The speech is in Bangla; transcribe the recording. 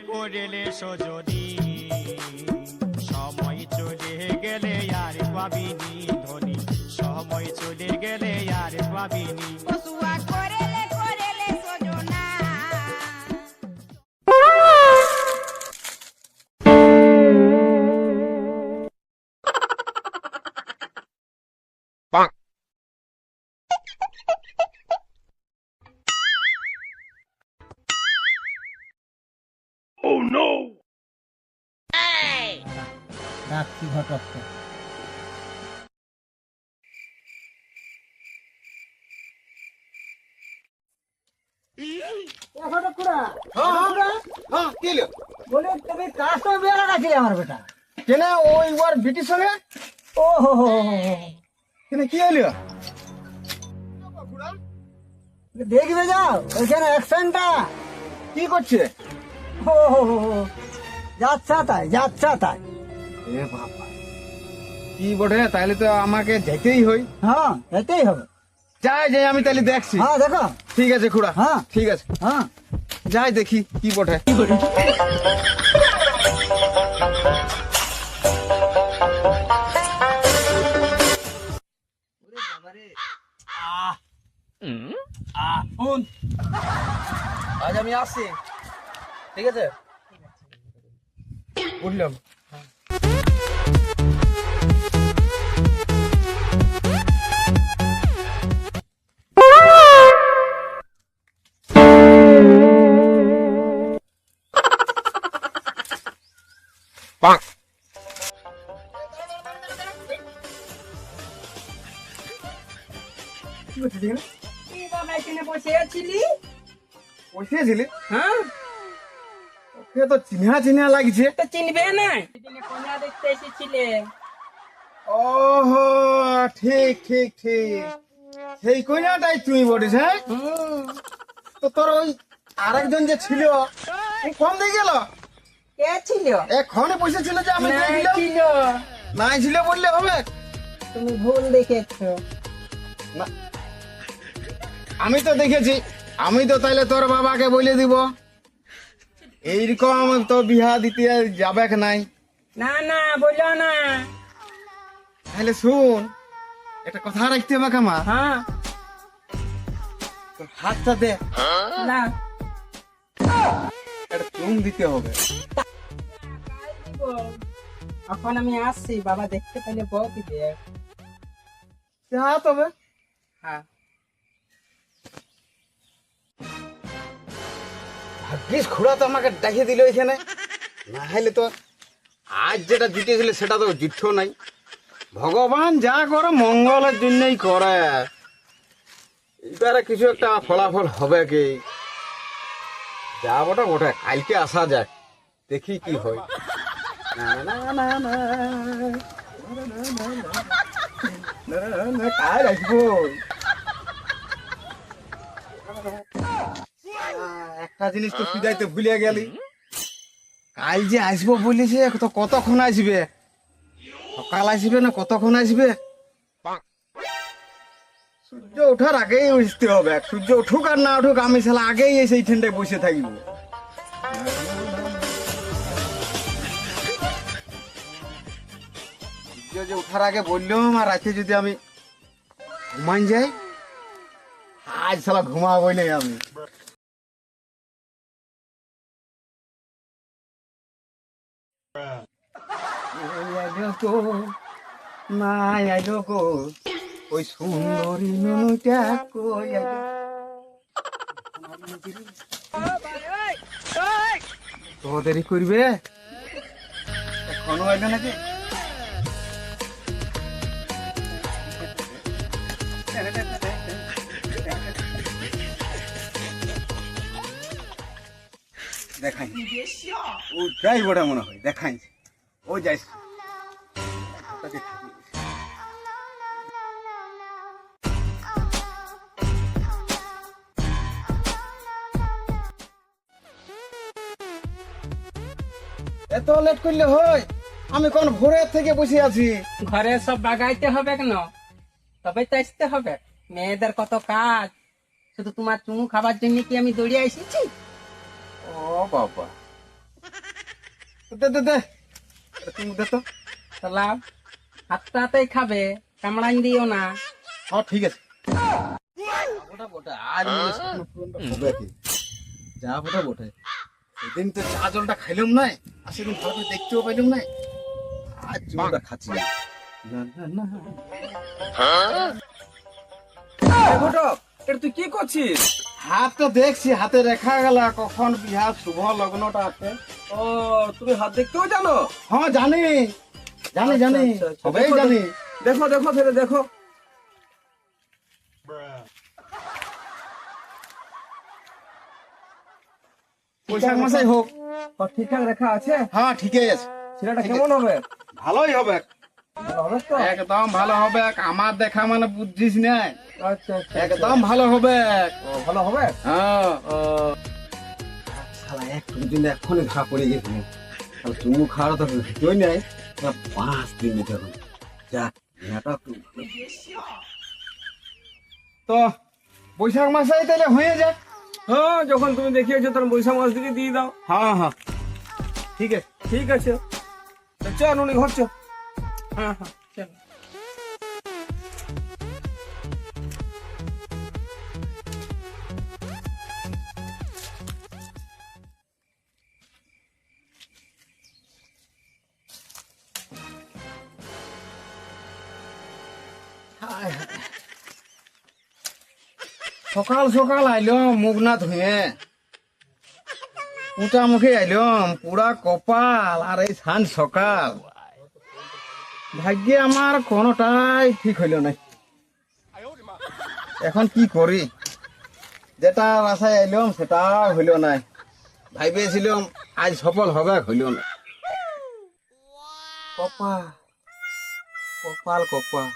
করেলে সজনি সময় চলে গেলে আর পাবিনি ধনী। সময় চলে গেলে আর পাবিনি রাত্রি ঘটককে হ্যাঁ আমার বেটা? কেন ওই ওর বিটির সঙ্গে ও হো হো। কেন কি দেখবে যাও ওইখানে অ্যাকশনটা কি করছে? ও হো হো হো। যাচ্ছা তাই যাচ্ছা তাই। এ বাবা। কি বটে? তাহলে তো আমাকে যেতেই হই। হ্যাঁ এতেই হবে। যাই যাই আমি তাহলে দেখছি। হ্যাঁ দেখো। ঠিক আছে খুড়া। হ্যাঁ। ঠিক আছে। হ্যাঁ। যাই দেখি কি বটে। শুন। আজ আমি আসছি। ঠিক আছে? উঠলাম বসিয়েছিলি? হ্যাঁ। ওকে তো চিহ্না চিহ্না লাগছে। তো চিনবে না। কন্যা দেখতে এসেছিলে। ওহো ঠিক ঠিক ঠিক। সেই কইনাটাই তুই বলিস হ্যাঁ? হুম। তো তোর ওই আরেকজন যে ছিল ও কম দিয়ে গেল? কে ছিল? এক্ষণে পয়সা ছিল যে আমি নাই দিয়ে দিলাম। ছিল। নাই ছিল বললে হবে? তুমি ভুল দেখেছ। না। আমি তো দেখেছি। আমি তো তাইলে তোর বাবাকে বলে দিব। এইরকম তো বিহা দিতে যাবে নাই। না না বলো না। তাহলে শুন একটা কথা রাখতে হবে কামা হ্যাঁ। তোর হাতটা দে। না। একটা চুম দিতে হবে। এখন আমি আসছি বাবা দেখতে পেলে বউ দিবে। যা তবে। হ্যাঁ। ভাগ্যিস খুড়া তো আমাকে ডাকিয়ে দিল এখানে না হলে তো আজ যেটা জিতেছিল সেটা তো জিতছ নাই ভগবান যা করে মঙ্গলের জন্যই করে এবারে কিছু একটা ফলাফল হবে কি যা বটে কালকে আসা যাক দেখি কি হয় না, না, না, না, না, না, না, না, কাল একটা জিনিস তো পিজাইতে ভুলে গেলি। কাল যে আসব বলেছে তো কতক্ষণ আসবে? সকাল আসবে না কতক্ষণ আসবে? সূর্য ওঠার আগেই উঠতে হবে। সূর্য উঠুক আর না উঠুক আমি শালা আগেই এসে এই ঠান্ডায় বসে থাকব। সূর্য যে ওঠার আগে বললাম আর রাতে যদি আমি ঘুমান যাই আজ শালা ঘুমাবো না আমি। গো মা আইলো গো ওই সুন্দরী কই আইলো তো দেরি করবে? এখনও আইলো নাকি? দেখাই ও যাই বড় মনে হয় দেখাই ও যাই। থাকি। এত লেট করলে হয়? আমি কোন ভোরের থেকে বসে আছি? ঘরে সব বাগাইতে হবে কেন? তবে তো আসতে হবে। মেয়েদের কত কাজ? শুধু তোমার চুমু খাবার জন্য কি আমি দৌড়িয়ে এসেছি? ও বাবা। দে দে দে। তুমি দে তো। তাহলে হাতটাতেই খাবে কামড়াইন দিও না। হ্যাঁ ঠিক আছে। ওটা বটে হয় হবে কি যা বটে বটে। সেদিন তো চা জলটা খাইলাম নাই আর সেদিন ভালো করে দেখতেও পাইলাম নাই। আজ জলটা খাচ্ছি না। না না ঘটক এটা তুই কি করছিস? হাতটা দেখছি হাতে রেখা গেল কখন বিহার শুভ লগ্নটা আছে। ও তুমি হাত দেখতেও জানো? হ্যাঁ জানি। জানি জানি। আচ্ছা, আচ্ছা, সবাই জানি। দেখো দেখো ফেলে দেখো। বৈশাখ মাসেই হোক। ঠিকঠাক রেখা আছে? হ্যাঁ ঠিকই আছে। ছেলেটা কেমন হবে? ভালোই হবে। একদম ভালো হবে। আমার দেখা মানে বুঝছিস না। আচ্ছা আচ্ছা একদম ভালো হবে। ভালো হবে? হ্যাঁ ও, এক দিন এক্ষুনি ঘা পড়ে গেছিল তাহলে চুমু খাওয়ার তো নাই। তা পাঁচ দিন নিতে হবে যাক ঘাটা তো তো বৈশাখ মাসে তাহলে হয়ে যাক। হ্যাঁ যখন তুমি দেখিয়েছো তখন বৈশাখ মাস দিকে দিয়ে দাও। হ্যাঁ হ্যাঁ। ঠিক আছে ঠিক আছে। চল উনি ঘর চল। হ্যাঁ হ্যাঁ। সকাল সকাল আইলাম মুখ না ধুয়ে উটা মুখে আইলাম পুরা কপাল আর এই সান সকাল। ভাগ্যে আমার কোনোটাই ঠিক হইল নাই। এখন কি করি? যেটা আশায় আইলাম সেটা হইল নাই। ভাইবেছিলাম আজ সফল হবে হইল না কপাল কপাল কপাল।